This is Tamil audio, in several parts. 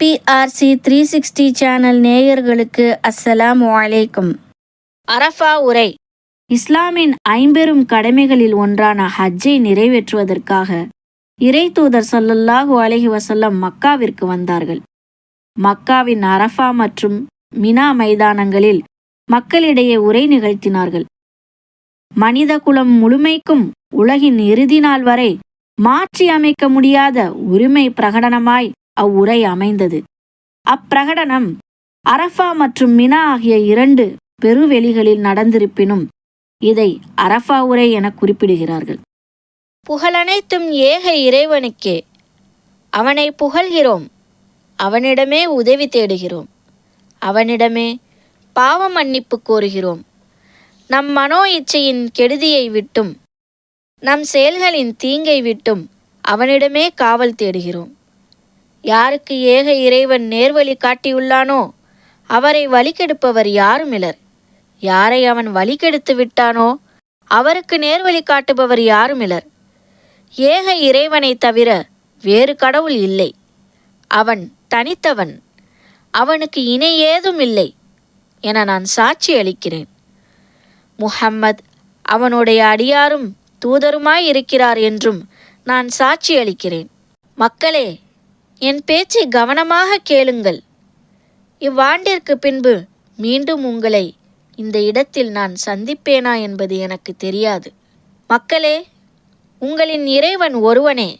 பிஆர்சி த்ரீ சிக்ஸ்டி சேனல் நேயர்களுக்கு அஸ்ஸலாமு அலைக்கும். அரஃபா உரை. இஸ்லாமின் ஐம்பெரும் கடமைகளில் ஒன்றான ஹஜ்ஜை நிறைவேற்றுவதற்காக இறை தூதர் ஸல்லல்லாஹு அலைஹி வஸல்லம் மக்காவிற்கு வந்தார்கள். மக்காவின் அரஃபா மற்றும் மினா மைதானங்களில் மக்களிடையே உரை நிகழ்த்தினார்கள். மனித குலம் முழுமைக்கும் உலகின் இறுதி நாள் வரை மாற்றி அமைக்க முடியாத உரிமை பிரகடனமாய் அவ்வுரை அமைந்தது. அப்பிரகடனம் அரஃபா மற்றும் மினா ஆகிய இரண்டு பெருவெளிகளில் நடந்திருப்பினும் இதை அரஃபா உரை என குறிப்பிடுகிறார்கள். புகழனைத்தும் ஏக இறைவனுக்கே அவனை புகழ்கிறோம் அவனிடமே உதவி தேடுகிறோம் அவனிடமே பாவ மன்னிப்பு கோருகிறோம். நம் மனோ இச்சையின் கெடுதியை விட்டும் நம் செயல்களின் தீங்கை விட்டும் அவனிடமே காவல் தேடுகிறோம். யாருக்கு ஏக இறைவன் நேர்வழி காட்டியுள்ளானோ அவரை வழிகெடுப்பவர் யாருமிலர் யாரை அவன் வழிகெடுத்து விட்டானோ அவருக்கு நேர்வழி காட்டுபவர் யாருமிலர் ஏக இறைவனை தவிர வேறு கடவுள் இல்லை. அவன் தனித்தவன். அவனுக்கு இணை ஏதும் இல்லை என நான் சாட்சி அளிக்கிறேன். முஹம்மத் அவனுடைய அடியாரும் தூதருமாய் இருக்கிறார் என்றும் நான் சாட்சி அளிக்கிறேன். மக்களே என் பேச்சை கவனமாக கேளுங்கள். இவ்வாண்டிற்கு பின்பு மீண்டும் உங்களை இந்த இடத்தில் நான் சந்திப்பேனா என்பது எனக்கு தெரியாது. மக்களே உங்களின் இறைவன் ஒருவனே.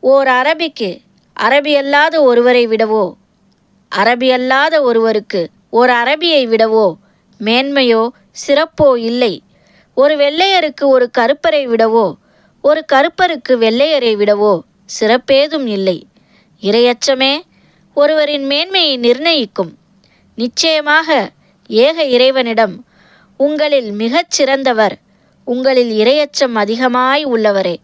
ஓர் அரபிக்கு அரபி அல்லாத ஒருவரை விடவோ? அரபியல்லாத ஒருவருக்கு ஒரு அரபியை விடவோ? மேன்மையோ சிறப்போ இல்லை. ஒரு வெள்ளையருக்கு ஒரு கருப்பரை விடவோ? ஒரு கருப்பருக்கு வெள்ளையரை விடவோ? சிறப்பேதும் இல்லை. இரையச்சமே ஒருவரின் மேன்மையை நிர்ணயிக்கும். நிச்சயமாக ஏக இறைவனிடம் உங்களில் மிகச் சிறந்தவர் உங்களில் இரையச்சம் அதிகமாய் உள்ளவரே.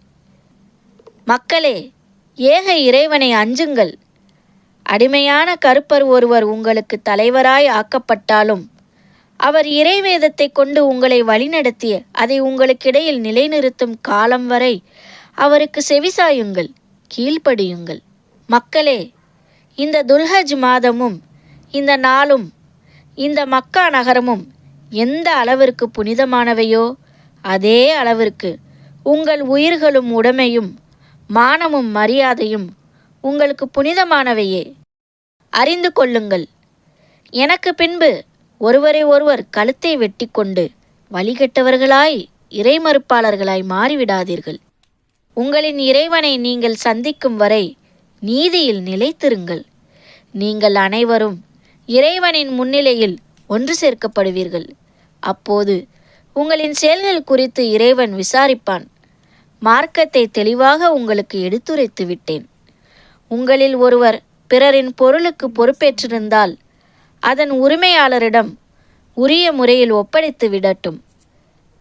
மக்களே ஏக இறைவனை அஞ்சுங்கள். அடிமையான கருப்பர் ஒருவர் உங்களுக்கு தலைவராய் ஆக்கப்பட்டாலும் அவர் இறைவேதத்தை கொண்டு உங்களை வழிநடத்தி அதை உங்களுக்கிடையில் நிலைநிறுத்தும் காலம் வரை அவருக்கு செவிசாயுங்கள் கீழ்ப்படியுங்கள். மக்களே இந்த துல்ஹஜ் மாதமும் இந்த நாளும் இந்த மக்கா நகரமும் எந்த அளவிற்கு புனிதமானவையோ அதே அளவிற்கு உங்கள் உயிர்களும் உடைமையும் மானமும் மரியாதையும் உங்களுக்கு புனிதமானவையே. அறிந்து கொள்ளுங்கள். எனக்கு பின்பு ஒருவரை ஒருவர் கழுத்தை வெட்டி கொண்டு வழிகட்டவர்களாய் இறைமறுப்பாளர்களாய் மாறிவிடாதீர்கள். உங்களின் இறைவனை நீங்கள் சந்திக்கும் வரை நீதியில் நிலைத்திருங்கள். நீங்கள் அனைவரும் இறைவனின் முன்னிலையில் ஒன்று சேர்க்கப்படுவீர்கள். அப்போது உங்களின் செயல்கள் குறித்து இறைவன் விசாரிப்பான். மார்க்கத்தை தெளிவாக உங்களுக்கு எடுத்துரைத்து விட்டேன். உங்களில் ஒருவர் பிறரின் பொருளுக்கு பொறுப்பேற்றிருந்தால் அதன் உரிமையாளரிடம் உரிய முறையில் ஒப்படைத்து விடட்டும்.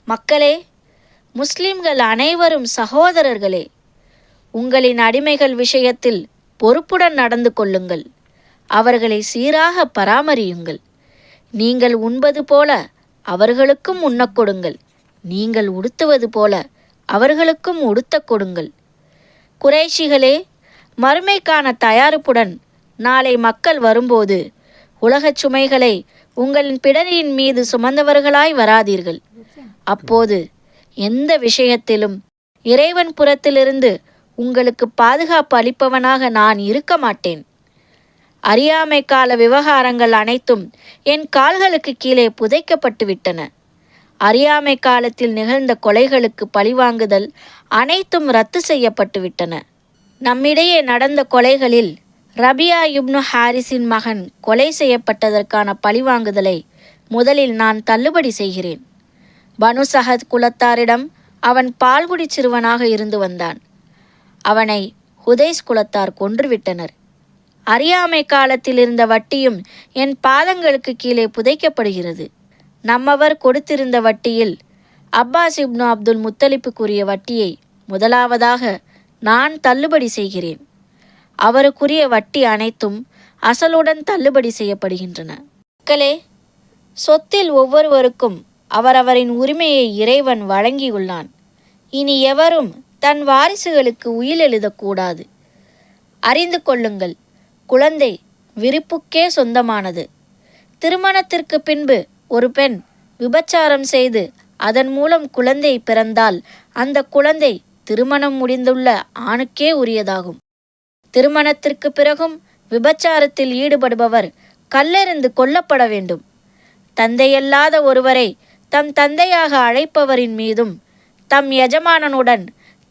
மக்களே முஸ்லிம்கள் அனைவரும் சகோதரர்களே உங்களின் அடிமைகள் விஷயத்தில் பொறுப்புடன் நடந்து கொள்ளுங்கள். அவர்களை சீராக பராமரியுங்கள். நீங்கள் உண்பது போல அவர்களுக்கும் உண்ணக் கொடுங்கள். நீங்கள் உடுத்துவது போல அவர்களுக்கும் உடுத்தக் கொடுங்கள். குறைஷிகளே மறுமைக்கான தயாரிப்புடன் நாளை மக்கள் வரும்போது உலகச் சுமைகளை உங்களின் பிடரியின் மீது சுமந்தவர்களாய் வராதீர்கள். அப்போது எந்த விஷயத்திலும் இறைவன் புறத்திலிருந்து உங்களுக்கு பாதுகாப்பு அளிப்பவனாக நான் இருக்க மாட்டேன். அறியாமை கால விவகாரங்கள் அனைத்தும் என் கால்களுக்கு கீழே புதைக்கப்பட்டு விட்டன. அறியாமை காலத்தில் நிகழ்ந்த கொலைகளுக்கு பழிவாங்குதல் அனைத்தும் ரத்து செய்யப்பட்டு விட்டன. நம்மிடையே நடந்த கொலைகளில் ரபியா இப்னு ஹாரிஸின் மகன் கொலை செய்யப்பட்டதற்கான பழிவாங்குதலை முதலில் நான் தள்ளுபடி செய்கிறேன். பனு சஹத் குலத்தாரிடம் அவன் பால்குடி சிறுவனாக இருந்து வந்தான். அவனை ஹுதைஸ் குலத்தார் கொன்றுவிட்டனர். அறியாமை காலத்தில் இருந்த வட்டியும் என் பாதங்களுக்கு கீழே புதைக்கப்படுகிறது. நம்மவர் கொடுத்திருந்த வட்டியில் அப்பாஸ் இப்னு அப்துல் முத்தலிப்புக்குரிய வட்டியை முதலாவதாக நான் தள்ளுபடி செய்கிறேன். அவருக்குரிய வட்டி அனைத்தும் அசலுடன் தள்ளுபடி செய்யப்படுகின்றன. மக்களே சொத்தில் ஒவ்வொருவருக்கும் அவரவரின் உரிமையை இறைவன் வழங்கியுள்ளான். இனி எவரும் தன் வாரிசுகளுக்கு உயில் எழுதக்கூடாது. அறிந்து கொள்ளுங்கள் குழந்தை விருப்புக்கே சொந்தமானது. திருமணத்திற்கு பின்பு ஒரு பெண் விபச்சாரம் செய்து அதன் மூலம் குழந்தை பிறந்தால் அந்த குழந்தை திருமணம் முடிந்துள்ள ஆணுக்கே உரியதாகும். திருமணத்திற்கு பிறகும் விபச்சாரத்தில் ஈடுபடுபவர் கல்லெறிந்து கொல்லப்பட வேண்டும். தந்தையல்லாத ஒருவரை தம் தந்தையாக அழைப்பவரின் மீதும் தம் எஜமானனுடன்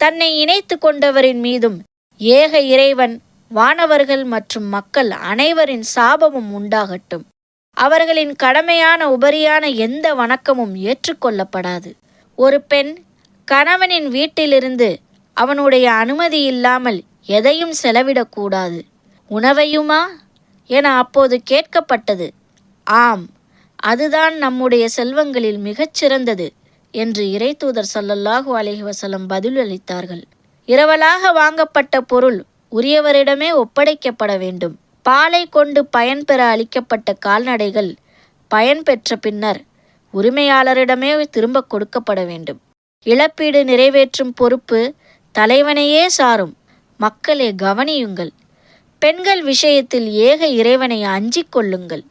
தன்னை இணைத்து கொண்டவரின் மீதும் ஏக இறைவன் வானவர்கள் மற்றும் மக்கள் அனைவரின் சாபமும் உண்டாகட்டும். அவர்களின் கடமையான உபரியான எந்த வணக்கமும் ஏற்றுக்கொள்ளப்படாது. ஒரு பெண் கணவனின் வீட்டிலிருந்து அவனுடைய அனுமதி இல்லாமல் எதையும் செலவிடக்கூடாது உணவையுமா? என அப்போது கேட்கப்பட்டது. ஆம் அதுதான் நம்முடைய செல்வங்களில் மிகச்சிறந்தது என்று இறைத்தூதர் சல்லல்லாஹு அலைஹி வஸல்லம் பதிலளித்தார்கள். இரவலாக வாங்கப்பட்ட பொருள் உரியவரிடமே ஒப்படைக்கப்பட வேண்டும். பாலை கொண்டு பயன்பெற அளிக்கப்பட்ட கால்நடைகள் பயன் பெற்ற பின்னர் உரிமையாளரிடமே திரும்ப கொடுக்கப்பட வேண்டும். இழப்பீடு நிறைவேற்றும் பொறுப்பு தலைவனையே சாரும். மக்களே கவனியுங்கள். பெண்கள் விஷயத்தில் ஏக இறைவனை அஞ்சிக் கொள்ளுங்கள்.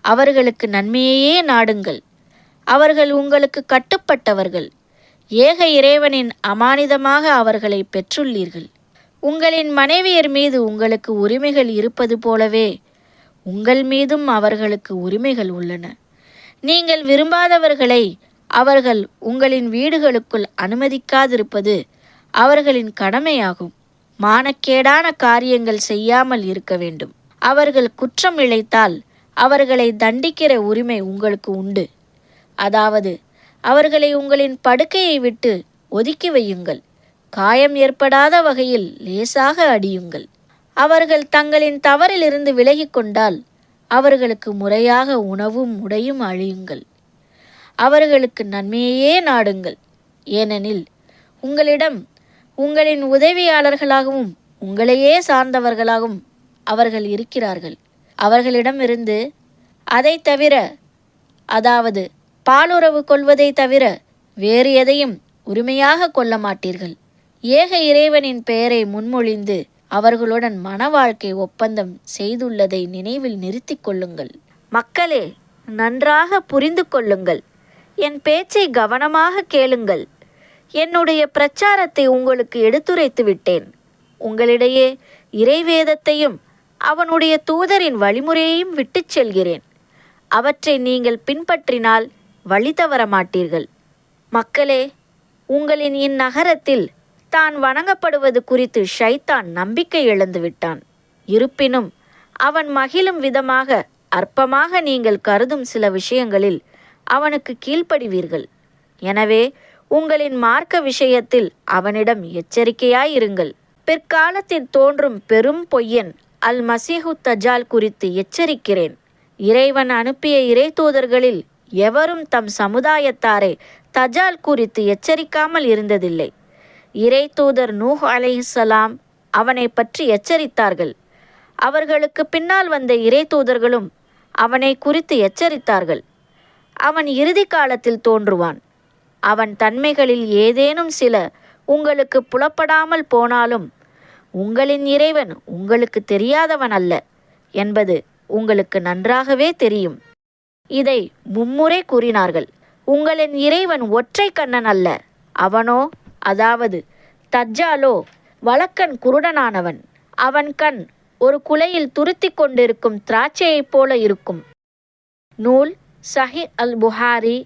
அவர்களுக்கு நன்மையையே நாடுங்கள். அவர்கள் உங்களுக்கு கட்டுப்பட்டவர்கள். ஏக இறைவனின் அமானிதமாக அவர்களை பெற்றுள்ளீர்கள். உங்களின் மனைவியர் மீது உங்களுக்கு உரிமைகள் இருப்பது போலவே உங்கள் மீதும் அவர்களுக்கு உரிமைகள் உள்ளன. நீங்கள் விரும்பாதவர்களை அவர்கள் உங்களின் வீடுகளுக்குள் அனுமதிக்காதிருப்பது அவர்களின் கடமையாகும். மானக்கேடான காரியங்கள் செய்யாமல் இருக்க வேண்டும். அவர்கள் குற்றம் இழைத்தால் அவர்களை தண்டிக்கிற உரிமை உங்களுக்கு உண்டு. அதாவது அவர்களை உங்களின் படுக்கையை விட்டு ஒதுக்கி வையுங்கள். காயம் ஏற்படாத வகையில் லேசாக அடியுங்கள். அவர்கள் தங்களின் தவறிலிருந்து விலகிக் கொண்டால் அவர்களுக்கு முறையாக உணவும் உடையும் அழியுங்கள். அவர்களுக்கு நன்மையையே நாடுங்கள். ஏனெனில் உங்களிடம் உங்களின் உதவியாளர்களாகவும் உங்களையே சார்ந்தவர்களாகவும் அவர்கள் இருக்கிறார்கள். அவர்களிடமிருந்து அதை தவிர அதாவது பாலுறவு கொள்வதை தவிர வேறு எதையும் உரிமையாக கொள்ள மாட்டீர்கள். ஏக இறைவனின் பெயரை முன்மொழிந்து அவர்களுடன் மன வாழ்க்கை ஒப்பந்தம் செய்துள்ளதை நினைவில் நிறுத்திக் கொள்ளுங்கள். மக்களே நன்றாக புரிந்து கொள்ளுங்கள். என் பேச்சை கவனமாக கேளுங்கள். என்னுடைய பிரச்சாரத்தை உங்களுக்கு எடுத்துரைத்து விட்டேன். உங்களிடையே இறைவேதத்தையும் அவனுடைய தூதரின் வழிமுறையையும் விட்டுச் செல்கிறேன். அவற்றை நீங்கள் பின்பற்றினால் வழி தவற மாட்டீர்கள் மக்களே உங்களின் இந்நகரத்தில் தான் வணங்கப்படுவது குறித்து ஷைத்தான் நம்பிக்கை இழந்து விட்டான் இருப்பினும் அவன் மகிழும் விதமாக அற்பமாக நீங்கள் கருதும் சில விஷயங்களில் அவனுக்கு கீழ்ப்படிவீர்கள். எனவே உங்களின் மார்க்க விஷயத்தில் அவனிடம் எச்சரிக்கையாயிருங்கள். பிற்காலத்தில் தோன்றும் பெரும் பொய்யன் அல் மசீஹு தஜால் குறித்து எச்சரிக்கிறேன். இறைவன் அனுப்பிய இறை தூதர்களில் எவரும் தம் சமுதாயத்தாரை தஜால் குறித்து எச்சரிக்காமல் இருந்ததில்லை. இறை தூதர் நூஹ் அலைஹிஸ்ஸலாம் அவனை பற்றி எச்சரித்தார்கள். அவர்களுக்கு பின்னால் வந்த இறை தூதர்களும் அவனை குறித்து எச்சரித்தார்கள். அவன் இறுதி காலத்தில் தோன்றுவான். அவன் தன்மைகளில் ஏதேனும் சில உங்களுக்கு புலப்படாமல் போனாலும் உங்களின் இறைவன் உங்களுக்கு தெரியாதவன் அல்ல என்பது உங்களுக்கு நன்றாகவே தெரியும். இதை மும்முறை கூறினார்கள். உங்களின் இறைவன் ஒற்றை கண்ணன் அல்ல. அவனோ அதாவது தஜ்ஜாலோ வழக்கன் குருடனானவன். அவன் கண் ஒரு குலையில் துருத்தி கொண்டிருக்கும் திராட்சையைப் போல இருக்கும். நூல் சஹி அல் புஹாரி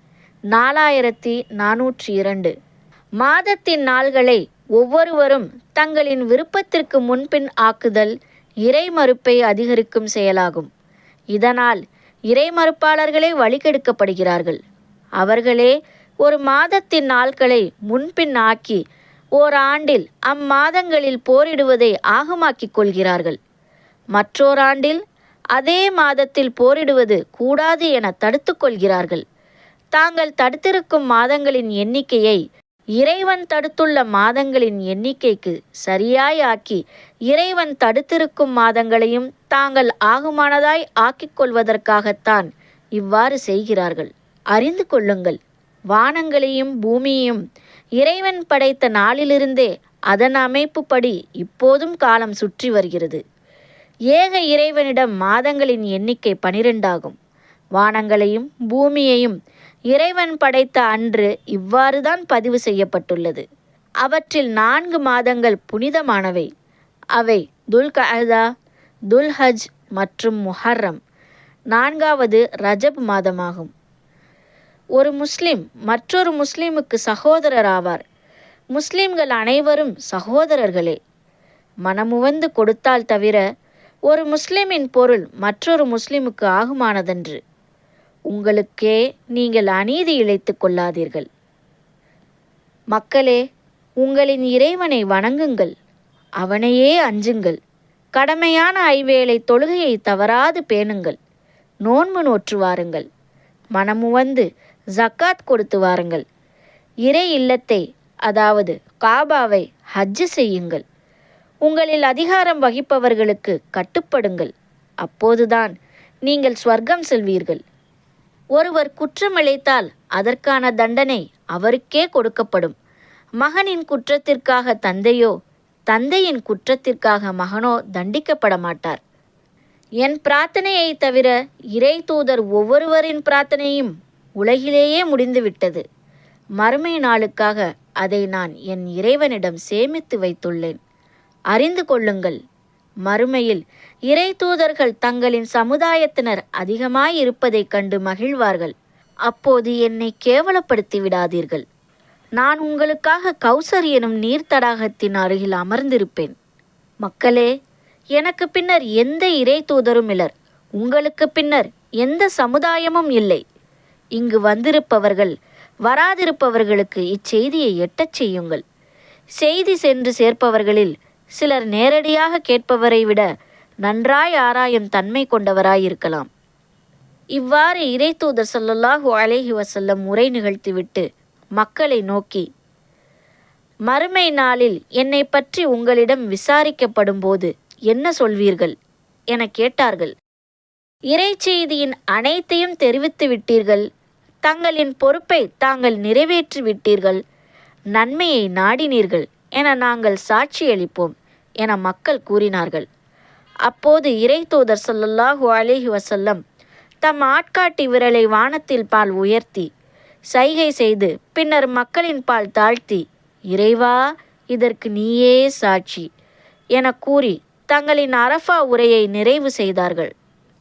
நாலாயிரத்தி நானூற்றி இரண்டு மாதத்தின் நாள்களை ஒவ்வொருவரும் தங்களின் விருப்பத்திற்கு முன்பின் ஆக்குதல் இறைமறுப்பை அதிகரிக்கும் செயலாகும். இதனால் இறைமறுப்பாளர்களே வழிகெடுக்கப்படுகிறார்கள். அவர்களே ஒரு மாதத்தின் நாட்களை முன்பின் ஆக்கி ஓர் ஆண்டில் அம்மாதங்களில் போரிடுவதை ஆகமாக்கிக் கொள்கிறார்கள். மற்றோர் ஆண்டில் அதே மாதத்தில் போரிடுவது கூடாது என தடுத்துக்கொள்கிறார்கள் தாங்கள் தடுத்திருக்கும் மாதங்களின் எண்ணிக்கையை இறைவன் தடுத்துள்ள மாதங்களின் எண்ணிக்கைக்கு சரியாய் ஆக்கி இறைவன் தடுத்திருக்கும் மாதங்களையும் தாங்கள் ஆகுமானதாய் ஆக்கிக் கொள்வதற்காகத்தான் இவ்வாறு செய்கிறார்கள். அறிந்து கொள்ளுங்கள் வானங்களையும் பூமியையும் இறைவன் படைத்த நாளிலிருந்தே அதன் அமைப்புப்படி இப்போதும் காலம் சுற்றி வருகிறது. ஏக இறைவனிடம் மாதங்களின் எண்ணிக்கை பனிரெண்டாகும். வானங்களையும் பூமியையும் இறைவன் படைத்த அன்று இவ்வாறுதான் பதிவு செய்யப்பட்டுள்ளது. அவற்றில் நான்கு மாதங்கள் புனிதமானவை. அவை துல்கதா துல்ஹஜ் மற்றும் முஹர்ரம். நான்காவது ரஜப் மாதமாகும். ஒரு முஸ்லிம் மற்றொரு முஸ்லிமுக்கு சகோதரர் ஆவார். முஸ்லிம்கள் அனைவரும் சகோதரர்களே. மனமுவந்து கொடுத்தால் தவிர ஒரு முஸ்லிமின் பொருள் மற்றொரு முஸ்லிமுக்கு ஆகுமானதன்று. உங்களுக்கே நீங்கள் அநீதி இழைத்து கொள்ளாதீர்கள். மக்களே உங்களின் இறைவனை வணங்குங்கள். அவனையே அஞ்சுங்கள். கடமையான ஐவேளை தொழுகையை தவறாது பேணுங்கள். நோன்பு நோற்று வாருங்கள். மனமுவந்து ஜக்காத் கொடுத்து வாருங்கள். இறை இல்லத்தை அதாவது காபாவை ஹஜ்ஜு செய்யுங்கள். உங்களில் அதிகாரம் வகிப்பவர்களுக்கு கட்டுப்படுங்கள். அப்போதுதான் நீங்கள் ஸ்வர்க்கம் செல்வீர்கள். ஒருவர் குற்றமிழைத்தால் அதற்கான தண்டனை அவருக்கே கொடுக்கப்படும். மகனின் குற்றத்திற்காக தந்தையோ தந்தையின் குற்றத்திற்காக மகனோ தண்டிக்கப்பட மாட்டார். என் பிரார்த்தனையை தவிர இறை தூதர் ஒவ்வொருவரின் பிரார்த்தனையும் உலகிலேயே முடிந்துவிட்டது. மறுமை நாளுக்காக அதை நான் என் இறைவனிடம் சேமித்து வைத்துள்ளேன். அறிந்து கொள்ளுங்கள் மறுமையில் இறை தூதர்கள் தங்களின் சமுதாயத்தினர் அதிகமாயிருப்பதைக் கண்டு மகிழ்வார்கள். அப்போது என்னை கேவலப்படுத்தி விடாதீர்கள். நான் உங்களுக்காக கௌசர் எனும் நீர் தடாகத்தின் அருகில் அமர்ந்திருப்பேன். மக்களே எனக்கு பின்னர் எந்த இறை தூதரும் இலர் உங்களுக்கு பின்னர் எந்த சமுதாயமும் இல்லை. இங்கு வந்திருப்பவர்கள் வராதிருப்பவர்களுக்கு இச்செய்தியை எட்டச் செய்யுங்கள். செய்தி சென்று சேர்ப்பவர்களில் சிலர் நேரடியாக கேட்பவரை விட நன்றாய் ஆராயும் தன்மை கொண்டவராயிருக்கலாம். இவ்வாறு இறைத்தூதர் சொல்லல்லாஹு அலேஹி வசல்லம் உரை நிகழ்த்திவிட்டு மக்களை நோக்கி மறுமை நாளில் என்னை பற்றி உங்களிடம் விசாரிக்கப்படும் போது என்ன சொல்வீர்கள்? என கேட்டார்கள். இறைச்செய்தியின் அனைத்தையும் தெரிவித்து விட்டீர்கள். தங்களின் பொறுப்பை தாங்கள் நிறைவேற்றி விட்டீர்கள். நன்மையை நாடினீர்கள் என நாங்கள் சாட்சியளிப்போம் என மக்கள் கூறினார்கள். அப்போது இறை தூதர் சொல்லல்லாஹு அலிஹி வசல்லம் தம் ஆட்காட்டி விரலை வானத்தில் பால் உயர்த்தி சைகை செய்து பின்னர் மக்களின் பால் தாழ்த்தி இறைவா இதற்கு நீயே சாட்சி என கூறி தங்களின் அரஃபா உரையை நிறைவு செய்தார்கள்.